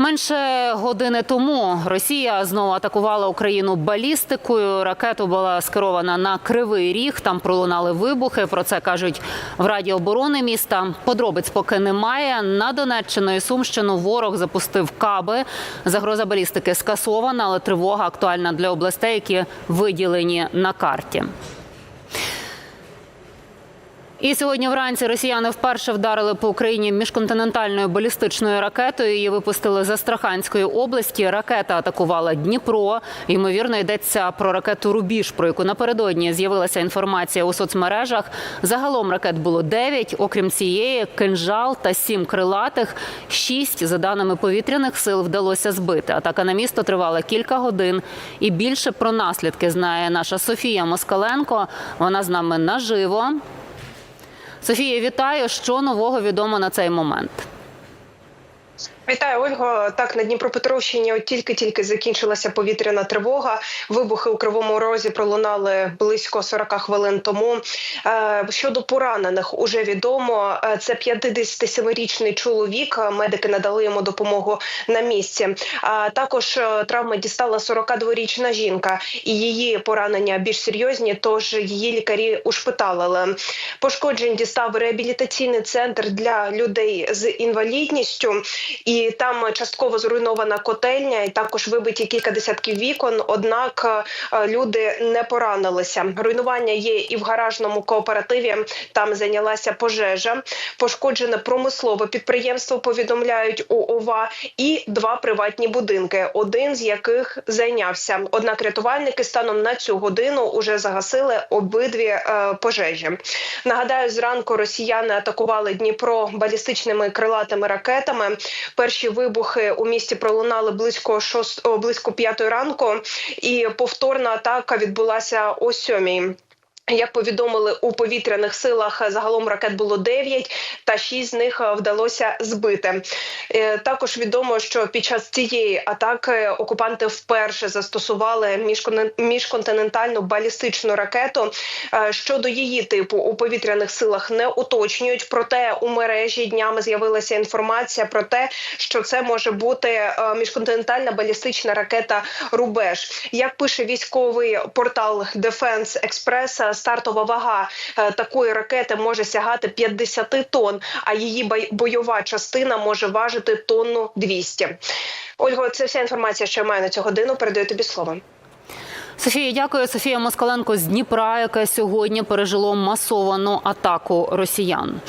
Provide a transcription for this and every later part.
Менше години тому Росія знову атакувала Україну балістикою. Ракета була скерована на кривий ріг. Там пролунали вибухи. Про це кажуть в Раді оборони міста. Подробиць поки немає. На Донеччину і Сумщину ворог запустив каби. Загроза балістики скасована, але тривога актуальна для областей, які виділені на карті. І сьогодні вранці росіяни вперше вдарили по Україні міжконтинентальною балістичною ракетою. Її випустили з Астраханської області. Ракета атакувала Дніпро. Ймовірно, йдеться про ракету Рубіж, про яку напередодні з'явилася інформація у соцмережах. Загалом ракет було 9, окрім цієї, кинжал та сім крилатих. Шість, за даними повітряних сил, вдалося збити. Атака на місто тривала кілька годин. І більше про наслідки знає наша Софія Москаленко. Вона з нами наживо. Софія, вітаю. Що нового відомо на цей момент? Вітаю, Ольго. Так на Дніпропетровщині от тільки-тільки закінчилася повітряна тривога. Вибухи у кривому розі пролунали близько 40 хвилин тому. Е, Щодо поранених, уже відомо. Е, Це 57-річний чоловік. Медики надали йому допомогу на місці. А також е, травми дістала 42-річна жінка, і її поранення більш серйозні. Тож її лікарі ушпиталили. Пошкоджень дістав реабілітаційний центр для людей з інвалідністю. І там частково зруйнована котельня, і також вибиті кілька десятків вікон. Однак е, люди не поранилися. Руйнування є і в гаражному кооперативі. Там зайнялася пожежа. Пошкоджене промислове підприємство. Повідомляють у ОВА, і два приватні будинки, один з яких зайнявся. Однак рятувальники станом на цю годину уже загасили обидві е, пожежі. Нагадаю, зранку росіяни атакували Дніпро балістичними крилатими ракетами. Перші вибухи у місті пролунали близько шост... о, близько п'ятої ранку, і повторна атака відбулася о сьомій. Як повідомили у повітряних силах, загалом ракет було 9, та 6 з них е, вдалося збити. Е, Також відомо, що під час цієї атаки окупанти вперше застосували міжконтинентальну балістичну ракету. Е, Щодо її типу у повітряних силах не уточнюють. Проте у мережі днями з'явилася інформація про те, що це може бути міжконтинентальна балістична ракета Рубеж. Як пише військовий портал Defense Express, стартова вага е, такої ракети може сягати 50 тонн, а її бойова частина може важити тонну 200. Ольго, це вся інформація, що я маю на цю годину. Передаю тобі слово. Софія, дякую. Софія Москаленко з Дніпра, яке сьогодні пережило масовану атаку росіян.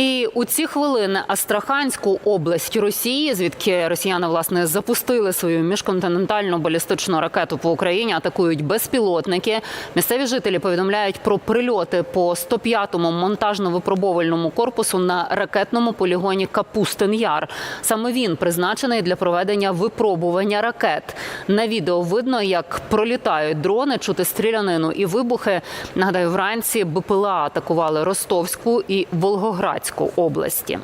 І у ці хвилини Астраханську область Росії, звідки росіяни власне запустили свою міжконтинентальну балістичну ракету по Україні, атакують безпілотники. Місцеві жителі повідомляють про прильоти по 105-му монтажно-випробовувальному корпусу на ракетному полігоні Капустин Яр. Саме він призначений для проведення випробування ракет. На відео видно, як пролітають дрони, чути стрілянину і вибухи. Нагадаю, вранці БПЛА атакували Ростовську і Волгоградську області.